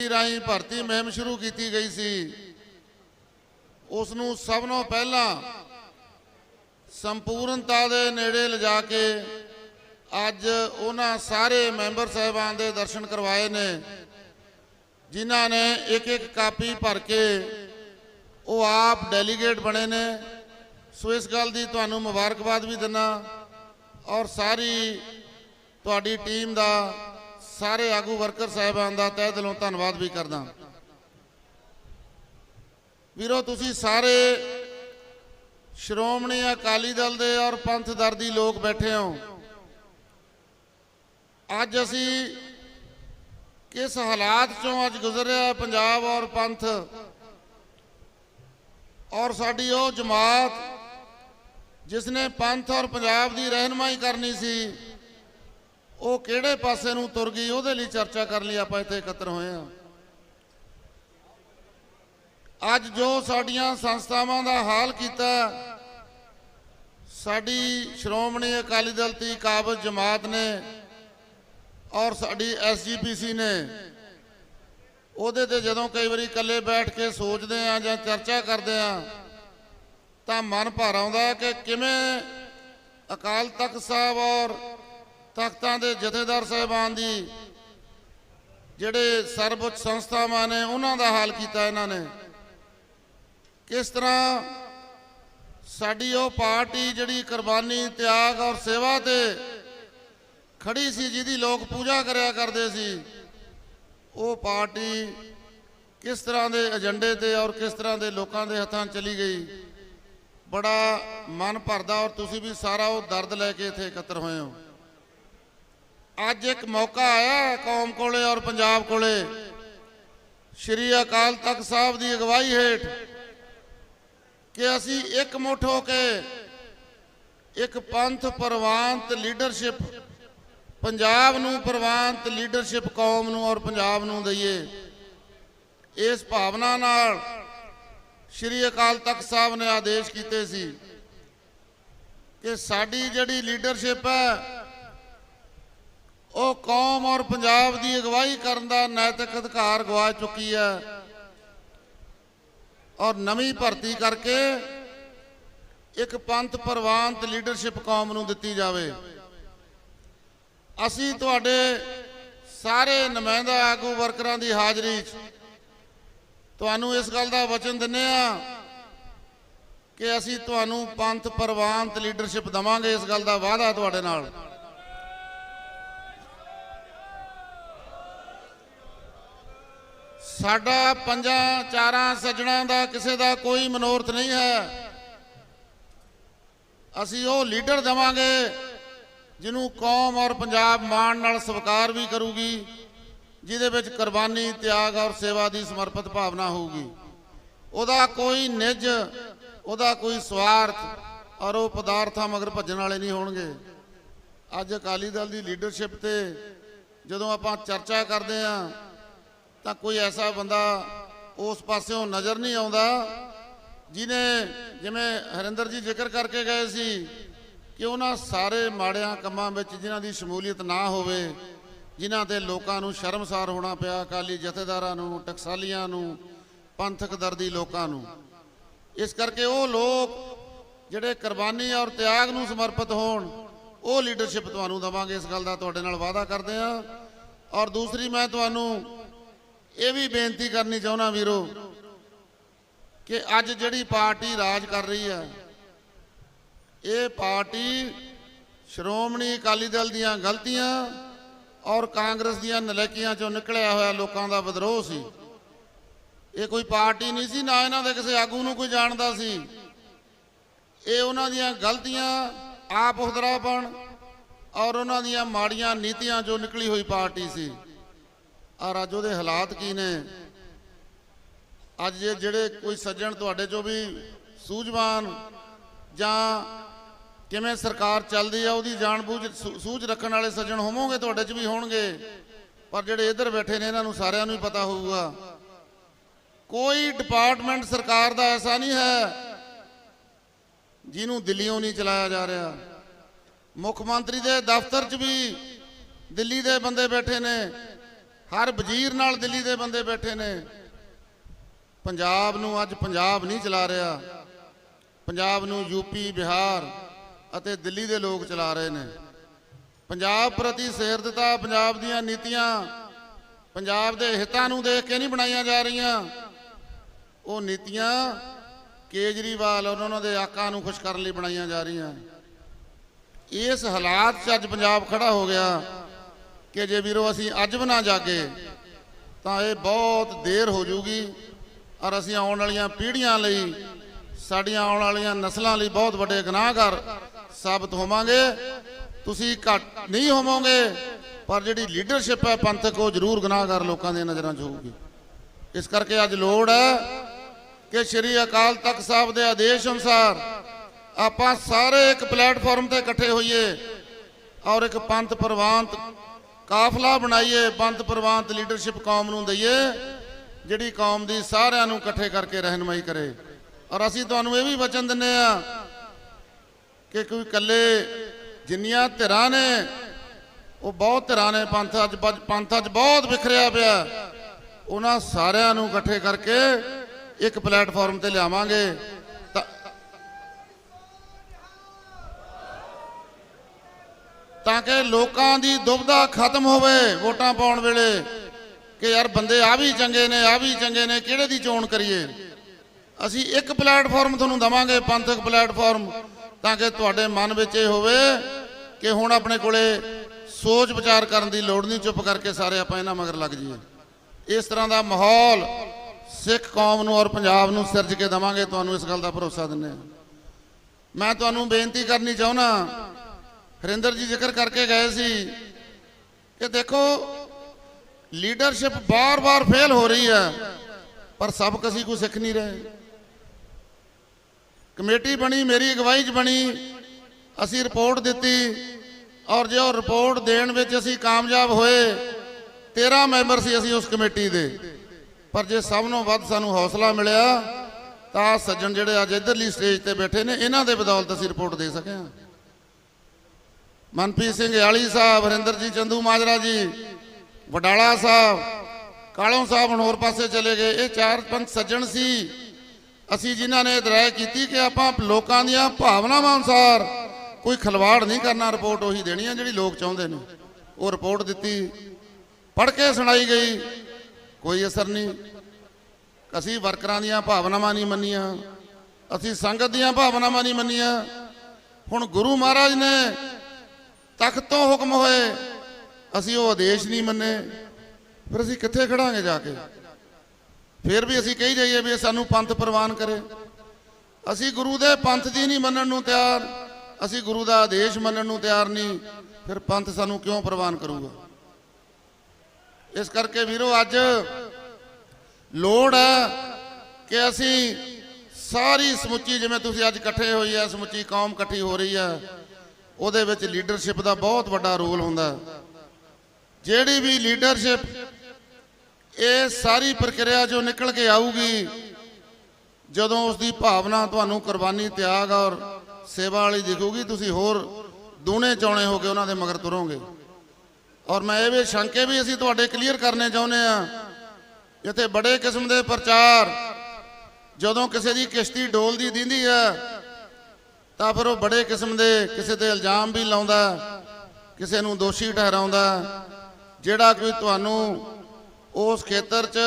ਰਾਹੀਂ ਭਰਤੀ ਮੁਹਿੰਮ ਸ਼ੁਰੂ ਕੀਤੀ ਗਈ ਸੀ। ਉਸ ਨੂੰ ਸਭ ਤੋਂ ਪਹਿਲਾਂ ਸੰਪੂਰਨਤਾ ਦੇ ਨੇੜੇ ਲਿਜਾ ਕੇ ਅੱਜ ਉਹਨਾਂ ਸਾਰੇ ਮੈਂਬਰ ਸਾਹਿਬਾਨ ਦੇ ਦਰਸ਼ਨ ਕਰਵਾਏ ਨੇ, ਜਿਨ੍ਹਾਂ ਨੇ ਇੱਕ ਇੱਕ ਕਾਪੀ ਭਰ ਕੇ ਉਹ ਆਪ ਡੈਲੀਗੇਟ ਬਣੇ ਨੇ। ਸੋ ਇਸ ਗੱਲ ਦੀ ਤੁਹਾਨੂੰ ਮੁਬਾਰਕਬਾਦ ਵੀ ਦਿੰਨਾ ਔਰ ਸਾਰੀ ਤੁਹਾਡੀ ਟੀਮ ਦਾ ਸਾਰੇ ਆਗੂ ਵਰਕਰ ਸਾਹਿਬਾਨ ਦਾ ਤਹਿ ਦਿਲੋਂ ਧੰਨਵਾਦ ਵੀ ਕਰਦਾ। ਵੀਰੋ, ਤੁਸੀਂ ਸਾਰੇ ਸ਼੍ਰੋਮਣੀ ਅਕਾਲੀ ਦਲ ਦੇ ਔਰ ਪੰਥ ਦਰ ਦੀ ਲੋਕ ਬੈਠੇ ਹੋ। ਅੱਜ ਅਸੀਂ ਕਿਸ ਹਾਲਾਤ ਚੋਂ ਅੱਜ ਗੁਜ਼ਰ ਰਿਹਾ ਪੰਜਾਬ ਔਰ ਪੰਥ? ਔਰ ਸਾਡੀ ਉਹ ਜਮਾਤ ਜਿਸ ਨੇ ਪੰਥ ਔਰ ਪੰਜਾਬ ਦੀ ਰਹਿਨਮਾਈ ਕਰਨੀ ਸੀ ਉਹ ਕਿਹੜੇ ਪਾਸੇ ਨੂੰ ਤੁਰ ਗਈ, ਉਹਦੇ ਲਈ ਚਰਚਾ ਕਰਨ ਲਈ ਆਪਾਂ ਇੱਥੇ ਇਕੱਤਰ ਹੋਏ ਹਾਂ। ਅੱਜ ਜੋ ਸਾਡੀਆਂ ਸੰਸਥਾਵਾਂ ਦਾ ਹਾਲ ਕੀਤਾ, ਸਾਡੀ ਸ਼੍ਰੋਮਣੀ ਅਕਾਲੀ ਦਲ ਦੀ ਕਾਬਜ਼ ਜਮਾਤ ਨੇ ਔਰ ਸਾਡੀ ਐਸਜੀਪੀਸੀ ਨੇ, ਉਹਦੇ ਤੇ ਜਦੋਂ ਕਈ ਵਾਰੀ ਇਕੱਲੇ ਬੈਠ ਕੇ ਸੋਚਦੇ ਆ ਜਾਂ ਚਰਚਾ ਕਰਦੇ ਆ ਤਾਂ ਮਨ ਭਰ ਆਉਂਦਾ ਕਿ ਕਿਵੇਂ ਅਕਾਲ ਤਖਤ ਸਾਹਿਬ ਔਰ ਤਖਤਾਂ ਦੇ ਜਥੇਦਾਰ ਸਾਹਿਬਾਨ ਦੀ ਜਿਹੜੇ ਸਰਵਉੱਚ ਸੰਸਥਾਵਾਂ ਨੇ, ਉਹਨਾਂ ਦਾ ਹਾਲ ਕੀਤਾ ਇਹਨਾਂ ਨੇ। ਕਿਸ ਤਰ੍ਹਾਂ ਸਾਡੀ ਉਹ ਪਾਰਟੀ ਜਿਹੜੀ ਕੁਰਬਾਨੀ, ਤਿਆਗ ਔਰ ਸੇਵਾ ਤੇ ਖੜੀ ਸੀ, ਜਿਹਦੀ ਲੋਕ ਪੂਜਾ ਕਰਿਆ ਕਰਦੇ ਸੀ, ਉਹ ਪਾਰਟੀ ਕਿਸ ਤਰ੍ਹਾਂ ਦੇ ਏਜੰਡੇ ਤੇ ਔਰ ਕਿਸ ਤਰ੍ਹਾਂ ਦੇ ਲੋਕਾਂ ਦੇ ਹੱਥਾਂ ਚਲੀ ਗਈ, ਬੜਾ ਮਨ ਭਰਦਾ ਔਰ ਤੁਸੀਂ ਵੀ ਸਾਰਾ ਉਹ ਦਰਦ ਲੈ ਕੇ ਇੱਥੇ ਇਕੱਤਰ ਹੋਏ ਹੋ। ਅੱਜ ਇੱਕ ਮੌਕਾ ਆਇਆ ਕੌਮ ਕੋਲੇ ਔਰ ਪੰਜਾਬ ਕੋਲੇ। ਸ਼੍ਰੀ ਅਕਾਲ ਤਖਤ ਸਾਹਿਬ ਦੀ ਅਗਵਾਈ ਹੇਠ ਕਿ ਅਸੀਂ ਇੱਕ ਮੁੱਠ ਹੋ ਕੇ ਇੱਕ ਪੰਥ ਪ੍ਰਵਾਨਤ ਲੀਡਰਸ਼ਿਪ, ਪੰਜਾਬ ਨੂੰ ਪ੍ਰਵਾਨਤ ਲੀਡਰਸ਼ਿਪ ਕੌਮ ਨੂੰ ਔਰ ਪੰਜਾਬ ਨੂੰ ਦਈਏ। ਇਸ ਭਾਵਨਾ ਨਾਲ ਸ਼੍ਰੀ ਅਕਾਲ ਤਖਤ ਸਾਹਿਬ ਨੇ ਆਦੇਸ਼ ਕੀਤੇ ਸੀ ਕਿ ਸਾਡੀ ਜਿਹੜੀ ਲੀਡਰਸ਼ਿਪ ਹੈ ਉਹ ਕੌਮ ਔਰ ਪੰਜਾਬ ਦੀ ਅਗਵਾਈ ਕਰਨ ਦਾ ਨੈਤਿਕ ਅਧਿਕਾਰ ਗਵਾ ਚੁੱਕੀ ਹੈ। ਔਰ ਨਵੀਂ ਭਰਤੀ ਕਰਕੇ ਇੱਕ ਪੰਥ ਪ੍ਰਵਾਨਤ ਲੀਡਰਸ਼ਿਪ ਕੌਮ ਨੂੰ ਦਿੱਤੀ ਜਾਵੇ। ਅਸੀਂ ਤੁਹਾਡੇ ਸਾਰੇ ਨੁਮਾਇੰਦਾ ਆਗੂ ਵਰਕਰਾਂ ਦੀ ਹਾਜ਼ਰੀ 'ਚ ਤੁਹਾਨੂੰ ਇਸ ਗੱਲ ਦਾ ਵਚਨ ਦਿੰਨੇ ਆ ਕਿ ਅਸੀਂ ਤੁਹਾਨੂੰ ਪੰਥ ਪ੍ਰਵਾਨਤ ਲੀਡਰਸ਼ਿਪ ਦਵਾਂਗੇ ਇਸ ਗੱਲ ਦਾ ਵਾਅਦਾ ਤੁਹਾਡੇ ਨਾਲ। ਸਾਡਾ ਪੰਜਾਂ ਚਾਰਾਂ ਸੱਜਣਾ ਦਾ ਕਿਸੇ ਦਾ ਕੋਈ ਮਨੋਰਥ ਨਹੀਂ ਹੈ। ਅਸੀਂ ਉਹ ਲੀਡਰ ਦਵਾਂਗੇ ਜਿਹਨੂੰ ਕੌਮ ਔਰ ਪੰਜਾਬ ਮਾਣ ਨਾਲ ਸਵੀਕਾਰ ਵੀ ਕਰੂਗੀ, ਜਿਹਦੇ ਵਿੱਚ ਕੁਰਬਾਨੀ, ਤਿਆਗ ਔਰ ਸੇਵਾ ਦੀ ਸਮਰਪਿਤ ਭਾਵਨਾ ਹੋਊਗੀ। ਉਹਦਾ ਕੋਈ ਨਿੱਜ, ਉਹਦਾ ਕੋਈ ਸਵਾਰਥ ਔਰ ਉਹ ਪਦਾਰਥਾਂ ਮਗਰ ਭੱਜਣ ਵਾਲੇ ਨਹੀਂ ਹੋਣਗੇ। ਅੱਜ ਅਕਾਲੀ ਦਲ ਦੀ ਲੀਡਰਸ਼ਿਪ ਤੇ ਜਦੋਂ ਆਪਾਂ ਚਰਚਾ ਕਰਦੇ ਆਂ ਤਾਂ ਕੋਈ ਐਸਾ ਬੰਦਾ ਉਸ ਪਾਸਿਓਂ ਨਜ਼ਰ ਨਹੀਂ ਆਉਂਦਾ ਜਿਨੇ ਜਿਵੇਂ ਹਰਿੰਦਰ ਜੀ ਜ਼ਿਕਰ ਕਰਕੇ ਗਏ ਸੀ ਕਿ ਉਹਨਾਂ ਸਾਰੇ ਮਾੜਿਆਂ ਕੰਮਾਂ ਵਿੱਚ ਜਿਨ੍ਹਾਂ ਦੀ ਸ਼ਮੂਲੀਅਤ ਨਾ ਹੋਵੇ, ਜਿਨ੍ਹਾਂ ਤੇ ਲੋਕਾਂ ਨੂੰ ਸ਼ਰਮਸਾਰ ਹੋਣਾ ਪਿਆ, ਅਕਾਲੀ ਜਥੇਦਾਰਾਂ ਨੂੰ, ਟਕਸਾਲੀਆਂ ਨੂੰ, ਪੰਥਕ ਦਰਦੀ ਲੋਕਾਂ ਨੂੰ। ਇਸ ਕਰਕੇ ਉਹ ਲੋਕ ਜਿਹੜੇ ਕੁਰਬਾਨੀ ਔਰ ਤਿਆਗ ਨੂੰ ਸਮਰਪਿਤ ਹੋਣ, ਉਹ ਲੀਡਰਸ਼ਿਪ ਤੁਹਾਨੂੰ ਦਵਾਂਗੇ। ਇਸ ਗੱਲ ਦਾ ਤੁਹਾਡੇ ਨਾਲ ਵਾਅਦਾ ਕਰਦੇ ਹਾਂ। ਔਰ ਦੂਸਰੀ ਮੈਂ ਤੁਹਾਨੂੰ ਇਹ ਵੀ ਬੇਨਤੀ ਕਰਨੀ ਚਾਹੁੰਦਾ ਵੀਰੋ ਕਿ ਅੱਜ ਜਿਹੜੀ ਪਾਰਟੀ ਰਾਜ ਕਰ ਰਹੀ ਹੈ, ਇਹ ਪਾਰਟੀ ਸ਼੍ਰੋਮਣੀ ਅਕਾਲੀ ਦਲ ਦੀਆਂ ਗਲਤੀਆਂ ਔਰ ਕਾਂਗਰਸ ਦੀਆਂ ਨਲੇਕੀਆਂ ਚੋਂ ਨਿਕਲਿਆ ਹੋਇਆ ਲੋਕਾਂ ਦਾ ਵਿਦਰੋਹ ਸੀ। ਇਹ ਕੋਈ ਪਾਰਟੀ ਨਹੀਂ ਸੀ, ਨਾ ਇਹਨਾਂ ਦੇ ਕਿਸੇ ਆਗੂ ਨੂੰ ਕੋਈ ਜਾਣਦਾ ਸੀ। ਇਹ ਉਹਨਾਂ ਦੀਆਂ ਗਲਤੀਆਂ ਆਪ ਹੁਦਰਾਪਣ ਔਰ ਉਹਨਾਂ ਦੀਆਂ ਮਾੜੀਆਂ ਨੀਤੀਆਂ ਚੋਂ ਨਿਕਲੀ ਹੋਈ ਪਾਰਟੀ ਸੀ। ਔਰ ਅੱਜ ਉਹਦੇ ਹਾਲਾਤ ਕੀ ਨੇ? ਅੱਜ ਜਿਹੜੇ ਕੋਈ ਸੱਜਣ ਤੁਹਾਡੇ ਚੋਂ ਵੀ ਸੂਝਵਾਨ ਜਾਂ ਕਿਵੇਂ ਸਰਕਾਰ ਚੱਲਦੀ ਆ, ਉਹਦੀ ਜਾਣਬੁੱਝ, ਸੂ- ਸੂਝ ਰੱਖਣ ਵਾਲੇ ਸੱਜਣ ਹੋਵੋਗੇ ਤੁਹਾਡੇ 'ਚ ਵੀ ਹੋਣਗੇ? ਪਰ ਜਿਹੜੇ ਇੱਧਰ ਬੈਠੇ ਨੇ, ਇਹਨਾਂ ਨੂੰ ਸਾਰਿਆਂ ਨੂੰ ਹੀ ਪਤਾ ਹੋਊਗਾ। ਕੋਈ ਡਿਪਾਰਟਮੈਂਟ ਸਰਕਾਰ ਦਾ ਐਸਾ ਨਹੀਂ ਹੈ ਜਿਹਨੂੰ ਦਿੱਲੀੋਂ ਨਹੀਂ ਚਲਾਇਆ ਜਾ ਰਿਹਾ। ਮੁੱਖ ਮੰਤਰੀ ਦੇ ਦਫ਼ਤਰ 'ਚ ਵੀ ਦਿੱਲੀ ਦੇ ਬੰਦੇ ਬੈਠੇ ਨੇ। ਹਰ ਵਜ਼ੀਰ ਨਾਲ ਦਿੱਲੀ ਦੇ ਬੰਦੇ ਬੈਠੇ ਨੇ। ਪੰਜਾਬ ਨੂੰ ਅੱਜ ਪੰਜਾਬ ਨਹੀਂ ਚਲਾ ਰਿਹਾ। ਪੰਜਾਬ ਨੂੰ ਯੂਪੀ ਬਿਹਾਰ ਅਤੇ ਦਿੱਲੀ ਦੇ ਲੋਕ ਚਲਾ ਰਹੇ ਨੇ। ਪੰਜਾਬ ਪ੍ਰਤੀ ਸਿਰਦਤਾ ਪੰਜਾਬ ਦੀਆਂ ਨੀਤੀਆਂ, ਪੰਜਾਬ ਦੇ ਹਿੱਤਾਂ ਨੂੰ ਦੇਖ ਕੇ ਨਹੀਂ ਬਣਾਈਆਂ ਜਾ ਰਹੀਆਂ। ਉਹ ਨੀਤੀਆਂ ਕੇਜਰੀਵਾਲ ਔਰ ਉਹਨਾਂ ਦੇ ਆਕਾ ਨੂੰ ਖੁਸ਼ ਕਰਨ ਲਈ ਬਣਾਈਆਂ ਜਾ ਰਹੀਆਂ। ਇਸ ਹਾਲਾਤ 'ਚ ਅੱਜ ਪੰਜਾਬ ਖੜਾ ਹੋ ਗਿਆ। ਕਿ ਜੇ ਵੀਰੋ ਅਸੀਂ ਅੱਜ ਵੀ ਨਾ ਜਾਗੇ, ਤਾਂ ਇਹ ਬਹੁਤ ਦੇਰ ਹੋ ਜੂਗੀ ਔਰ ਅਸੀਂ ਆਉਣ ਵਾਲੀਆਂ ਪੀੜ੍ਹੀਆਂ ਲਈ, ਸਾਡੀਆਂ ਆਉਣ ਵਾਲੀਆਂ ਨਸਲਾਂ ਲਈ ਬਹੁਤ ਵੱਡੇ ਗੁਨਾਹਗਰ ਸਾਬਤ ਹੋਵਾਂਗੇ। ਤੁਸੀਂ ਘੱਟ ਨਹੀਂ ਹੋਵੋਗੇ, ਪਰ ਜਿਹੜੀ ਲੀਡਰਸ਼ਿਪ ਹੈ ਪੰਥਕ, ਉਹ ਜ਼ਰੂਰ ਗੁਨਾਹਗਰ ਲੋਕਾਂ ਦੀਆਂ ਨਜ਼ਰਾਂ 'ਚ ਹੋਊਗੀ। ਇਸ ਕਰਕੇ ਅੱਜ ਲੋੜ ਹੈ ਕਿ ਸ੍ਰੀ ਅਕਾਲ ਤਖਤ ਸਾਹਿਬ ਦੇ ਆਦੇਸ਼ ਅਨੁਸਾਰ ਆਪਾਂ ਸਾਰੇ ਇੱਕ ਪਲੇਟਫਾਰਮ ਤੇ ਇਕੱਠੇ ਹੋਈਏ ਔਰ ਇੱਕ ਪੰਥ ਪ੍ਰਵਾਨਤ ਕਾਫਲਾ ਬਣਾਈਏ ਪੰਥ ਪ੍ਰਵਾਨਤ ਲੀਡਰਸ਼ਿਪ ਕੌਮ ਨੂੰ ਦਈਏ, ਜਿਹੜੀ ਕੌਮ ਦੀ ਸਾਰਿਆਂ ਨੂੰ ਇਕੱਠੇ ਕਰਕੇ ਰਹਿਨਮਾਈ ਕਰੇ। ਔਰ ਅਸੀਂ ਤੁਹਾਨੂੰ ਇਹ ਵੀ ਵਚਨ ਦਿੰਨੇ ਆ ਕਿ ਕੋਈ ਇਕੱਲੇ ਜਿੰਨੀਆਂ ਧਿਰਾਂ ਨੇ, ਉਹ ਬਹੁਤ ਧਿਰਾਂ ਨੇ, ਪੰਥ ਅੱਜ ਪੰਥ ਅੱਜ ਬਹੁਤ ਵਿਖਰਿਆ ਪਿਆ। ਉਹਨਾਂ ਸਾਰਿਆਂ ਨੂੰ ਇਕੱਠੇ ਕਰਕੇ ਇੱਕ ਪਲੇਟਫਾਰਮ ਤੇ ਲਿਆਵਾਂਗੇ। ਤਾਂ ਕਿ ਲੋਕਾਂ ਦੀ ਦੁਬਧਾ ਖਤਮ ਹੋਵੇ ਵੋਟਾਂ ਪਾਉਣ ਵੇਲੇ। ਕਿ ਯਾਰ ਬੰਦੇ ਆ ਵੀ ਚੰਗੇ ਨੇ, ਆ ਵੀ ਚੰਗੇ ਨੇ, ਕਿਹੜੇ ਦੀ ਚੋਣ ਕਰੀਏ? ਅਸੀਂ ਇੱਕ ਪਲੇਟਫਾਰਮ ਤੁਹਾਨੂੰ ਦਵਾਂਗੇ, ਪੰਥਕ ਪਲੇਟਫਾਰਮ, ਤਾਂ ਕਿ ਤੁਹਾਡੇ ਮਨ ਵਿੱਚ ਇਹ ਹੋਵੇ ਕਿ ਹੁਣ ਆਪਣੇ ਕੋਲੇ ਸੋਚ ਵਿਚਾਰ ਕਰਨ ਦੀ ਲੋੜ ਨਹੀਂ, ਚੁੱਪ ਕਰਕੇ ਸਾਰੇ ਆਪਾਂ ਇਹਨਾਂ ਮਗਰ ਲੱਗ ਜਾਈਏ। ਇਸ ਤਰ੍ਹਾਂ ਦਾ ਮਾਹੌਲ ਸਿੱਖ ਕੌਮ ਨੂੰ ਔਰ ਪੰਜਾਬ ਨੂੰ ਸਿਰਜ ਕੇ ਦਵਾਂਗੇ, ਤੁਹਾਨੂੰ ਇਸ ਗੱਲ ਦਾ ਭਰੋਸਾ ਦਿੰਦੇ ਹਾਂ। ਮੈਂ ਤੁਹਾਨੂੰ ਬੇਨਤੀ ਕਰਨੀ ਚਾਹੁੰਦਾ ਹਰਿੰਦਰ ਜੀ ਜ਼ਿਕਰ ਕਰਕੇ ਗਏ ਸੀ ਕਿ ਦੇਖੋ ਲੀਡਰਸ਼ਿਪ ਬਾਰ-ਬਾਰ ਫੇਲ ਹੋ ਰਹੀ ਹੈ, ਪਰ ਸਭ ਕਸੀ ਕੋ ਸਿੱਖ ਨਹੀਂ ਰਹੇ। ਕਮੇਟੀ ਬਣੀ, ਮੇਰੀ ਅਗਵਾਈ 'ਚ ਬਣੀ, ਅਸੀਂ ਰਿਪੋਰਟ ਦਿੱਤੀ ਔਰ ਜੇ ਉਹ ਰਿਪੋਰਟ ਦੇਣ ਵਿੱਚ ਅਸੀਂ ਕਾਮਯਾਬ ਹੋਏ 13 ਮੈਂਬਰ ਸੀ ਅਸੀਂ ਉਸ ਕਮੇਟੀ ਦੇ। ਪਰ ਜੇ ਸਭ ਨੂੰ ਵੱਧ ਸਾਨੂੰ ਹੌਸਲਾ ਮਿਲਿਆ, ਤਾਂ ਸੱਜਣ ਜਿਹੜੇ ਅੱਜ ਇਧਰਲੀ ਸਟੇਜ ਤੇ ਬੈਠੇ ਨੇ, ਇਹਨਾਂ ਦੇ ਬਦੌਲਤ ਅਸੀਂ ਰਿਪੋਰਟ ਦੇ ਸਕੇ ਹਾਂ। ਮਨਪ੍ਰੀਤ ਸਿੰਘ ਯਾਲੀ ਸਾਹਿਬ, ਹਰਿੰਦਰ ਜੀ, ਚੰਦੂ ਮਾਜਰਾ ਜੀ, ਵਡਾਲਾ ਸਾਹਿਬ, ਕਾਲੋਂ ਸਾਹਿਬ ਹੁਣ ਹੋਰ ਪਾਸੇ ਚਲੇ ਗਏ। ਇਹ ਚਾਰ ਪੰਜ ਸੱਜਣ ਸੀ। ਅਸੀਂ ਜਿਨ੍ਹਾਂ ਨੇ ਦਰਾਇ ਕੀਤੀ ਕਿ ਆਪਾਂ ਲੋਕਾਂ ਦੀਆਂ ਭਾਵਨਾਵਾਂ ਅਨੁਸਾਰ ਕੋਈ ਖਲਵਾੜ ਨਹੀਂ ਕਰਨਾ, ਰਿਪੋਰਟ ਉਹੀ ਦੇਣੀ ਆ ਜਿਹੜੀ ਲੋਕ ਚਾਹੁੰਦੇ ਨੇ। ਉਹ ਰਿਪੋਰਟ ਦਿੱਤੀ, ਪੜ੍ਹ ਕੇ ਸੁਣਾਈ ਗਈ, ਕੋਈ ਅਸਰ ਨਹੀਂ। ਅਸੀਂ ਵਰਕਰਾਂ ਦੀਆਂ ਭਾਵਨਾਵਾਂ ਨਹੀਂ ਮੰਨੀਆਂ, ਅਸੀਂ ਸੰਗਤ ਦੀਆਂ ਭਾਵਨਾਵਾਂ ਨਹੀਂ ਮੰਨੀਆਂ। ਹੁਣ ਗੁਰੂ ਮਹਾਰਾਜ ਨੇ ਤਖਤ ਤੋਂ ਹੁਕਮ ਹੋਏ। ਅਸੀਂ ਉਹ ਆਦੇਸ਼ ਨਹੀਂ ਮੰਨੇ। ਫਿਰ ਅਸੀਂ ਕਿੱਥੇ ਖੜਾਂਗੇ ਜਾ ਕੇ? ਫਿਰ ਵੀ ਅਸੀਂ ਕਹੀ ਜਾਈਏ ਵੀ ਸਾਨੂੰ ਪੰਥ ਪ੍ਰਵਾਨ ਕਰੇ। ਅਸੀਂ ਗੁਰੂ ਦੇ ਪੰਥ ਦੀ ਨਹੀਂ ਮੰਨਣ ਨੂੰ ਤਿਆਰ। ਅਸੀਂ ਗੁਰੂ ਦਾ ਆਦੇਸ਼ ਮੰਨਣ ਨੂੰ ਤਿਆਰ ਨਹੀਂ। ਫਿਰ ਪੰਥ ਸਾਨੂੰ ਕਿਉਂ ਪ੍ਰਵਾਨ ਕਰੂਗਾ? ਇਸ ਕਰਕੇ ਵੀਰੋ, ਅੱਜ ਲੋੜ ਹੈ ਕਿ ਅਸੀਂ ਸਾਰੀ ਸਮੁੱਚੀ, ਜਿਵੇਂ ਤੁਸੀਂ ਅੱਜ ਇਕੱਠੇ ਹੋਈ ਹੈ ਸਮੁੱਚੀ ਕੌਮ ਇਕੱਠੀ ਹੋ ਰਹੀ ਹੈ। ਉਹਦੇ ਵਿੱਚ ਲੀਡਰਸ਼ਿਪ ਦਾ ਬਹੁਤ ਵੱਡਾ ਰੋਲ ਹੁੰਦਾ। ਜਿਹੜੀ ਵੀ ਲੀਡਰਸ਼ਿਪ ਇਹ ਸਾਰੀ ਪ੍ਰਕਿਰਿਆ ਜੋ ਨਿਕਲ ਕੇ ਆਊਗੀ, ਜਦੋਂ ਉਸ ਦੀ ਭਾਵਨਾ ਤੁਹਾਨੂੰ ਕੁਰਬਾਨੀ, ਤਿਆਗ ਔਰ ਸੇਵਾ ਵਾਲੀ ਦਿਖੂਗੀ, ਤੁਸੀਂ ਹੋਰ ਦੂਣੇ ਚੌਣੇ ਹੋ ਕੇ ਉਹਨਾਂ ਦੇ ਮਗਰ ਤੁਰੋਗੇ। ਔਰ ਮੈਂ ਇਹ ਵੀ ਸ਼ੰਕੇ ਵੀ ਅਸੀਂ ਤੁਹਾਡੇ ਕਲੀਅਰ ਕਰਨੇ ਚਾਹੁੰਦੇ ਆ ਜਿੱਥੇ ਬੜੇ ਕਿਸਮ ਦੇ ਪ੍ਰਚਾਰ, ਜਦੋਂ ਕਿਸੇ ਦੀ ਕਿਸ਼ਤੀ ਡੋਲਦੀ ਦਿੰਦੀ ਹੈ ਤਾਂ ਫਿਰ ਉਹ ਬੜੇ ਕਿਸਮ ਦੇ ਕਿਸੇ ਤੇ ਇਲਜ਼ਾਮ ਵੀ ਲਾਉਂਦਾ, ਕਿਸੇ ਨੂੰ ਦੋਸ਼ੀ ਠਹਿਰਾਉਂਦਾ, ਜਿਹੜਾ ਕੋਈ ਤੁਹਾਨੂੰ ਉਸ ਖੇਤਰ 'ਚ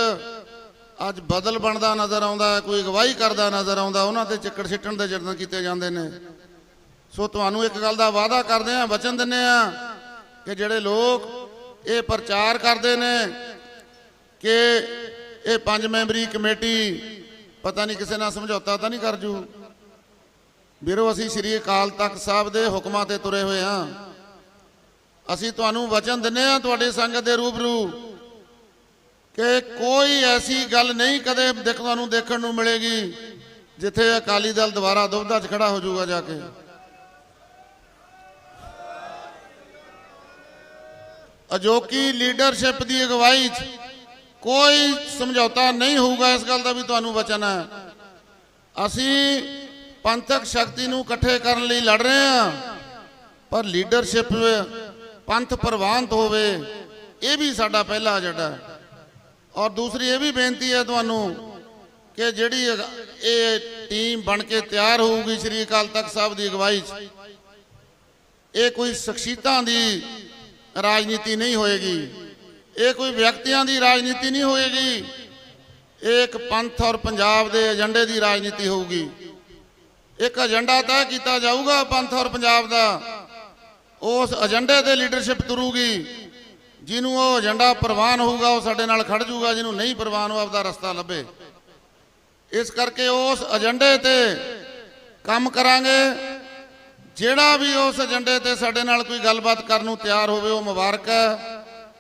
ਅੱਜ ਬਦਲ ਬਣਦਾ ਨਜ਼ਰ ਆਉਂਦਾ, ਕੋਈ ਅਗਵਾਈ ਕਰਦਾ ਨਜ਼ਰ ਆਉਂਦਾ, ਉਹਨਾਂ ਤੇ ਚੱਕੜ ਛਿੱਟਣ ਦੇ ਯਤਨ ਕੀਤੇ ਜਾਂਦੇ ਨੇ। ਸੋ ਤੁਹਾਨੂੰ ਇੱਕ ਗੱਲ ਦਾ ਵਾਅਦਾ ਕਰਦੇ ਆ ਵਚਨ ਦਿੰਨੇ ਆ ਕਿ ਜਿਹੜੇ ਲੋਕ ਇਹ ਪ੍ਰਚਾਰ ਕਰਦੇ ਨੇ ਕਿ ਇਹ ਪੰਜ ਮੈਂਬਰੀ ਕਮੇਟੀ ਪਤਾ ਨਹੀਂ ਕਿਸੇ ਨਾਲ ਸਮਝੌਤਾ ਤਾਂ ਨਹੀਂ ਕਰ ਜੂ ਵੀਰੋ, ਅਸੀਂ ਸ੍ਰੀ ਅਕਾਲ ਤਖਤ ਸਾਹਿਬ ਦੇ ਹੁਕਮਾਂ ਤੇ ਤੁਰੇ ਹੋਏ ਹਾਂ। ਅਸੀਂ ਤੁਹਾਨੂੰ ਵਚਨ ਦਿੰਨੇ ਆ ਤੁਹਾਡੇ ਸੰਗਤ ਦੇ ਰੂਬਰੂ ਕਿ ਕੋਈ ਐਸੀ ਗੱਲ ਨਹੀਂ ਕਦੇ ਦੇਖ, ਤੁਹਾਨੂੰ ਦੇਖਣ ਨੂੰ ਮਿਲੇਗੀ, ਜਿੱਥੇ ਅਕਾਲੀ ਦਲ ਦੁਬਾਰਾ ਦੁਬਦਾ 'ਚ ਖੜਾ ਹੋ ਜਾਊਗਾ ਜਾ ਕੇ। ਅਜੋਕੀ ਲੀਡਰਸ਼ਿਪ ਦੀ ਅਗਵਾਈ 'ਚ ਕੋਈ ਸਮਝੌਤਾ ਨਹੀਂ ਹੋਊਗਾ ਇਸ ਗੱਲ ਦਾ ਵੀ ਤੁਹਾਨੂੰ ਵਚਨ ਹੈ। ਅਸੀਂ ਪੰਥਕ ਸ਼ਕਤੀ ਨੂੰ ਇਕੱਠੇ ਕਰਨ ਲਈ ਲੜ ਰਹੇ ਹਾਂ। ਪਰ ਲੀਡਰਸ਼ਿਪ ਪੰਥ ਪ੍ਰਵਾਨਤ ਹੋਵੇ, ਇਹ ਵੀ ਸਾਡਾ ਪਹਿਲਾ ਏਜੰਡਾ ਔਰ ਦੂਸਰੀ ਇਹ ਵੀ ਬੇਨਤੀ ਹੈ ਤੁਹਾਨੂੰ ਕਿ ਜਿਹੜੀ ਅਗ- ਇਹ ਟੀਮ ਬਣ ਕੇ ਤਿਆਰ ਹੋਊਗੀ ਸ੍ਰੀ ਅਕਾਲ ਤਖਤ ਸਾਹਿਬ ਦੀ ਅਗਵਾਈ 'ਚ, ਇਹ ਕੋਈ ਸ਼ਖਸੀਅਤਾਂ ਦੀ ਰਾਜਨੀਤੀ ਨਹੀਂ ਹੋਏਗੀ। ਇਹ ਕੋਈ ਵਿਅਕਤੀਆਂ ਦੀ ਰਾਜਨੀਤੀ ਨਹੀਂ ਹੋਏਗੀ। ਇਹ ਇੱਕ ਪੰਥ ਔਰ ਪੰਜਾਬ ਦੇ ਏਜੰਡੇ ਦੀ ਰਾਜਨੀਤੀ ਹੋਊਗੀ। ਇੱਕ ਏਜੰਡਾ ਤੈਅ ਕੀਤਾ ਜਾਊਗਾ ਪੰਥ ਔਰ ਪੰਜਾਬ ਦਾ। ਉਸ ਏਜੰਡੇ ਤੇ ਲੀਡਰਸ਼ਿਪ ਤੁਰੂਗੀ। ਜਿਹਨੂੰ ਉਹ ਏਜੰਡਾ ਪ੍ਰਵਾਨ ਹੋਊਗਾ, ਉਹ ਸਾਡੇ ਨਾਲ ਖੜ ਜਾਊਗਾ ਜਿਹਨੂੰ ਨਹੀਂ ਪ੍ਰਵਾਨ, ਉਹ ਆਪਦਾ ਰਸਤਾ ਲੱਭੇ। ਇਸ ਕਰਕੇ ਉਸ ਏਜੰਡੇ ਤੇ ਕੰਮ ਕਰਾਂਗੇ। ਜਿਹੜਾ ਵੀ ਉਸ ਏਜੰਡੇ ਤੇ ਸਾਡੇ ਨਾਲ ਕੋਈ ਗੱਲਬਾਤ ਕਰਨ ਨੂੰ ਤਿਆਰ ਹੋਵੇ, ਉਹ ਮੁਬਾਰਕ ਹੈ।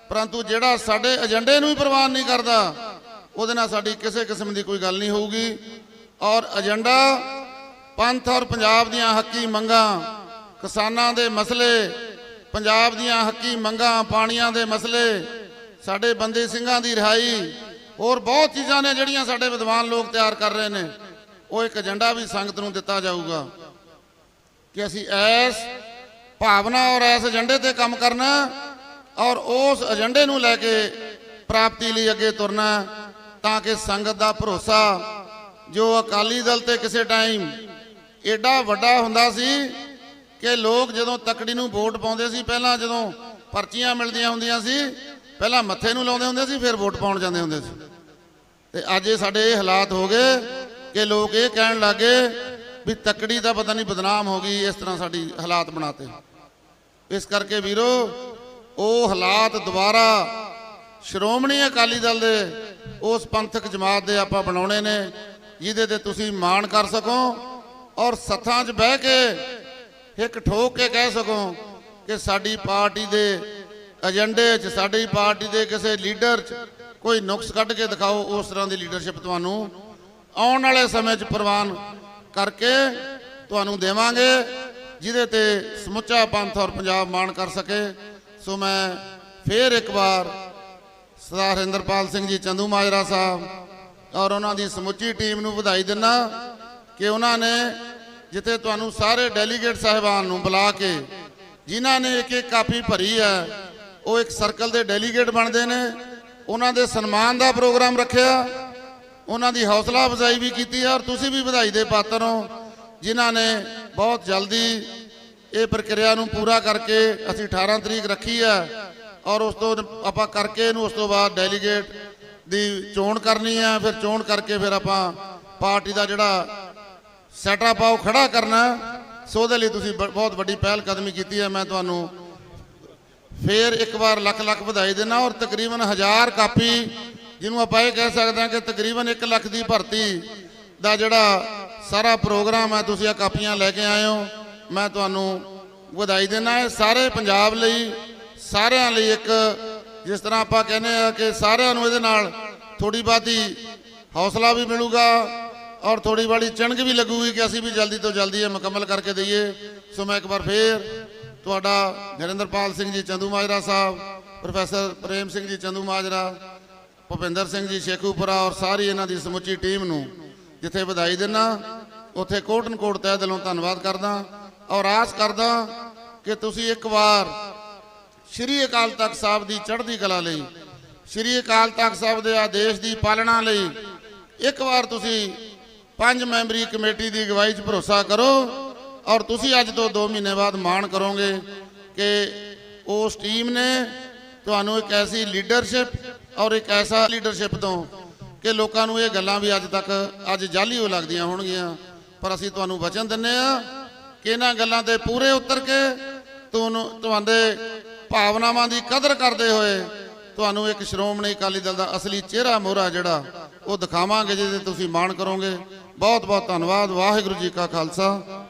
ਪਰੰਤੂ ਜਿਹੜਾ ਸਾਡੇ ਏਜੰਡੇ ਨੂੰ ਹੀ ਪ੍ਰਵਾਨ ਨਹੀਂ ਕਰਦਾ, ਉਹਦੇ ਨਾਲ ਸਾਡੀ ਕਿਸੇ ਕਿਸਮ ਦੀ ਕੋਈ ਗੱਲ ਨਹੀਂ ਹੋਊਗੀ। ਔਰ ਏਜੰਡਾ ਪੰਥ ਔਰ ਪੰਜਾਬ ਦੀਆਂ ਹੱਕੀ ਮੰਗਾਂ, ਕਿਸਾਨਾਂ ਦੇ ਮਸਲੇ, ਪੰਜਾਬ ਦੀਆਂ ਹੱਕੀ ਮੰਗਾਂ, ਪਾਣੀਆਂ ਦੇ ਮਸਲੇ, ਸਾਡੇ ਬੰਦੇ ਸਿੰਘਾਂ ਦੀ ਰਿਹਾਈ, ਹੋਰ ਬਹੁਤ ਚੀਜ਼ਾਂ ਨੇ ਜਿਹੜੀਆਂ ਸਾਡੇ ਵਿਦਵਾਨ ਲੋਕ ਤਿਆਰ ਕਰ ਰਹੇ ਨੇ। ਉਹ ਇੱਕ ਏਜੰਡਾ ਵੀ ਸੰਗਤ ਨੂੰ ਦਿੱਤਾ ਜਾਊਗਾ ਕਿ ਅਸੀਂ ਐਸ ਭਾਵਨਾ ਔਰ ਐਸ ਏਜੰਡੇ ਤੇ ਕੰਮ ਕਰਨਾ ਔਰ ਉਸ ਏਜੰਡੇ ਨੂੰ ਲੈ ਕੇ ਪ੍ਰਾਪਤੀ ਲਈ ਅੱਗੇ ਤੁਰਨਾ ਤਾਂ ਕਿ ਸੰਗਤ ਦਾ ਭਰੋਸਾ ਜੋ ਅਕਾਲੀ ਦਲ ਤੇ ਕਿਸੇ ਟਾਈਮ ਏਡਾ ਵੱਡਾ ਹੁੰਦਾ ਸੀ ਕਿ ਲੋਕ ਜਦੋਂ ਤਕੜੀ ਨੂੰ ਵੋਟ ਪਾਉਂਦੇ ਸੀ, ਪਹਿਲਾਂ ਜਦੋਂ ਪਰਚੀਆਂ ਮਿਲਦੀਆਂ ਹੁੰਦੀਆਂ ਸੀ, ਪਹਿਲਾਂ ਮੱਥੇ ਨੂੰ ਲਾਉਂਦੇ ਹੁੰਦੇ ਸੀ, ਫਿਰ ਵੋਟ ਪਾਉਣ ਜਾਂਦੇ ਹੁੰਦੇ ਸੀ। ਤੇ ਅੱਜ ਇਹ ਸਾਡੇ ਇਹ ਹਾਲਾਤ ਹੋ ਗਏ ਕਿ ਲੋਕ ਇਹ ਕਹਿਣ ਲੱਗੇ ਵੀ ਤਕੜੀ ਦਾ ਪਤਾ ਨਹੀਂ ਬਦਨਾਮ ਹੋ ਗਈ, ਇਸ ਤਰ੍ਹਾਂ ਸਾਡੀ ਹਾਲਾਤ ਬਣਾਤੇ। ਇਸ ਕਰਕੇ ਵੀਰੋ, ਉਹ ਹਾਲਾਤ ਦੁਬਾਰਾ ਸ਼੍ਰੋਮਣੀ ਅਕਾਲੀ ਦਲ ਦੇ, ਉਸ ਪੰਥਕ ਜਮਾਤ ਦੇ ਆਪਾਂ ਬਣਾਉਣੇ ਨੇ, ਜਿਹਦੇ ਤੇ ਤੁਸੀਂ ਮਾਣ ਕਰ ਸਕੋ। ਔਰ ਸੱਥਾਂ 'ਚ ਬਹਿ ਕੇ ਇੱਕ ਠੋਕ ਕੇ ਕਹਿ ਸਕੋ ਕਿ ਸਾਡੀ ਪਾਰਟੀ ਦੇ ਏਜੰਡੇ 'ਚ, ਸਾਡੀ ਪਾਰਟੀ ਦੇ ਕਿਸੇ ਲੀਡਰ 'ਚ ਕੋਈ ਨੁਕਸ ਕੱਢ ਕੇ ਦਿਖਾਓ, ਉਸ ਤਰ੍ਹਾਂ ਦੀ ਲੀਡਰਸ਼ਿਪ ਤੁਹਾਨੂੰ ਆਉਣ ਵਾਲੇ ਸਮੇਂ 'ਚ ਪ੍ਰਵਾਨ ਕਰਕੇ ਤੁਹਾਨੂੰ ਦੇਵਾਂਗੇ, ਜਿਹਦੇ ਤੇ ਸਮੁੱਚਾ ਪੰਥ ਔਰ ਪੰਜਾਬ ਮਾਣ ਕਰ ਸਕੇ। ਸੋ ਮੈਂ ਫੇਰ ਇੱਕ ਵਾਰ ਸਰਦਾਰ ਹਰਿੰਦਰਪਾਲ ਸਿੰਘ ਜੀ, ਚੰਦੂ ਮਾਜਰਾ ਸਾਹਿਬ ਔਰ ਉਹਨਾਂ ਦੀ ਸਮੁੱਚੀ ਟੀਮ ਨੂੰ ਵਧਾਈ ਦਿੰਦਾ। ਕਿ ਉਹਨਾਂ ਨੇ ਜਿੱਥੇ ਤੁਹਾਨੂੰ ਸਾਰੇ ਡੈਲੀਗੇਟ ਸਾਹਿਬਾਨ ਨੂੰ ਬੁਲਾ ਕੇ ਜਿਨ੍ਹਾਂ ਨੇ ਇੱਕ ਇੱਕ ਕਾਪੀ ਭਰੀ ਹੈ, ਉਹ ਇੱਕ ਸਰਕਲ ਦੇ ਡੈਲੀਗੇਟ ਬਣਦੇ ਨੇ। ਉਹਨਾਂ ਦੇ ਸਨਮਾਨ ਦਾ ਪ੍ਰੋਗਰਾਮ ਰੱਖਿਆ। ਉਹਨਾਂ ਦੀ ਹੌਸਲਾ ਅਫਜ਼ਾਈ ਵੀ ਕੀਤੀ ਹੈ ਔਰ ਤੁਸੀਂ ਵੀ ਵਧਾਈ ਦੇ ਪਾਤਰ ਹੋ, ਜਿਨ੍ਹਾਂ ਨੇ ਬਹੁਤ ਜਲਦੀ ਇਹ ਪ੍ਰਕਿਰਿਆ ਨੂੰ ਪੂਰਾ ਕਰਕੇ ਅਸੀਂ 18 ਤਰੀਕ ਰੱਖੀ ਹੈ ਔਰ ਉਸ ਤੋਂ ਆਪਾਂ ਕਰਕੇ ਇਹਨੂੰ ਉਸ ਤੋਂ ਬਾਅਦ ਡੈਲੀਗੇਟ ਦੀ ਚੋਣ ਕਰਨੀ ਹੈ। ਫਿਰ ਚੋਣ ਕਰਕੇ ਫਿਰ ਆਪਾਂ ਪਾਰਟੀ ਦਾ ਜਿਹੜਾ ਸੈਟਅਪ ਪਾਓ ਉਹ ਖੜਾ ਕਰਨਾ। ਸੋ ਉਹਦੇ ਲਈ ਤੁਸੀਂ ਬ- ਬਹੁਤ ਵੱਡੀ ਪਹਿਲ ਕਦਮੀ ਕੀਤੀ ਹੈ। ਮੈਂ ਤੁਹਾਨੂੰ ਫੇਰ ਇੱਕ ਵਾਰ ਲੱਖ ਲੱਖ ਵਧਾਈ ਦੇਣਾ ਔਰ ਤਕਰੀਬਨ 1000 ਕਾਪੀ, ਜਿਹਨੂੰ ਆਪਾਂ ਇਹ ਕਹਿ ਸਕਦੇ ਹਾਂ ਕਿ ਤਕਰੀਬਨ 1 ਲੱਖ ਦੀ ਭਰਤੀ ਦਾ ਜਿਹੜਾ ਸਾਰਾ ਪ੍ਰੋਗਰਾਮ ਹੈ, ਤੁਸੀਂ ਆ ਕਾਪੀਆਂ ਲੈ ਕੇ ਆਏ ਹੋ। ਮੈਂ ਤੁਹਾਨੂੰ ਵਧਾਈ ਦੇਣਾ ਹੈ। ਸਾਰੇ ਪੰਜਾਬ ਲਈ, ਸਾਰਿਆਂ ਲਈ ਇੱਕ ਜਿਸ ਤਰ੍ਹਾਂ ਆਪਾਂ ਕਹਿੰਦੇ ਆ ਕਿ ਸਾਰਿਆਂ ਨੂੰ ਇਹਦੇ ਨਾਲ ਥੋੜੀ ਬਾਤੀ ਹੌਸਲਾ ਵੀ ਮਿਲੂਗਾ। ਔਰ ਥੋੜੀ ਬਾੜੀ ਚਣਕ ਵੀ ਲੱਗੂਗੀ ਕਿ ਅਸੀਂ ਵੀ ਜਲਦੀ ਤੋਂ ਜਲਦੀ ਇਹ ਮੁਕੰਮਲ ਕਰਕੇ ਦਈਏ। ਸੋ ਮੈਂ ਇੱਕ ਵਾਰ ਫੇਰ ਤੁਹਾਡਾ ਨਰਿੰਦਰਪਾਲ ਸਿੰਘ ਜੀ, ਚੰਦੂ ਮਾਜਰਾ ਸਾਹਿਬ, ਪ੍ਰੋਫੈਸਰ ਪ੍ਰੇਮ ਸਿੰਘ ਜੀ, ਚੰਦੂ ਮਾਜਰਾ, ਭੁਪਿੰਦਰ ਸਿੰਘ ਜੀ, ਸ਼ੇਖੂਪੁਰਾ ਔਰ ਸਾਰੀ ਇਹਨਾਂ ਦੀ ਸਮੁੱਚੀ ਟੀਮ ਨੂੰ ਜਿੱਥੇ ਵਧਾਈ ਦਿੰਨਾ, ਉੱਥੇ ਕੋਟਨ ਕੋਟ ਤਹਿ ਦਿਲੋਂ ਧੰਨਵਾਦ ਕਰਦਾ ਔਰ ਆਸ ਕਰਦਾ ਕਿ ਤੁਸੀਂ ਇੱਕ ਵਾਰ ਸ਼੍ਰੀ ਅਕਾਲ ਤਖਤ ਸਾਹਿਬ ਦੀ ਚੜ੍ਹਦੀ ਕਲਾ ਲਈ, ਸ਼੍ਰੀ ਅਕਾਲ ਤਖਤ ਸਾਹਿਬ ਦੇ ਆਦੇਸ਼ ਦੀ ਪਾਲਣਾ ਲਈ ਇੱਕ ਵਾਰ ਤੁਸੀਂ ਪੰਜ ਮੈਂਬਰੀ ਕਮੇਟੀ ਦੀ ਅਗਵਾਈ 'ਚ ਭਰੋਸਾ ਕਰੋ ਔਰ ਤੁਸੀਂ ਅੱਜ ਤੋਂ 2 ਮਹੀਨੇ ਬਾਅਦ ਮਾਣ ਕਰੋਗੇ ਕਿ ਉਸ ਟੀਮ ਨੇ ਤੁਹਾਨੂੰ ਇੱਕ ਐਸੀ ਲੀਡਰਸ਼ਿਪ ਔਰ ਇੱਕ ਐਸਾ ਲੀਡਰਸ਼ਿਪ ਤੋਂ ਕਿ ਲੋਕਾਂ ਨੂੰ ਇਹ ਗੱਲਾਂ ਵੀ ਅੱਜ ਤੱਕ, ਅੱਜ ਜਾਲੀ ਹੋ ਲੱਗਦੀਆਂ ਹੋਣਗੀਆਂ। ਪਰ ਅਸੀਂ ਤੁਹਾਨੂੰ ਵਚਨ ਦਿੰਨੇ ਆ ਕਿ ਇਹਨਾਂ ਗੱਲਾਂ ਤੇ ਪੂਰੇ ਉਤਰ ਕੇ ਤੁਹਾਨੂੰ ਤੁਹਾਡੇ ਭਾਵਨਾਵਾਂ ਦੀ ਕਦਰ ਕਰਦੇ ਹੋਏ ਤੁਹਾਨੂੰ ਇੱਕ ਸ਼੍ਰੋਮਣੀ ਅਕਾਲੀ ਦਲ ਦਾ ਅਸਲੀ ਚਿਹਰਾ ਮੋਹਰਾ ਜਿਹੜਾ ਉਹ ਦਿਖਾਵਾਂਗੇ ਜਿਹਦੇ ਤੇ ਤੁਸੀਂ ਮਾਣ ਕਰੋਗੇ। ਬਹੁਤ ਬਹੁਤ ਧੰਨਵਾਦ। ਵਾਹਿਗੁਰੂ ਜੀ ਕਾ ਖਾਲਸਾ।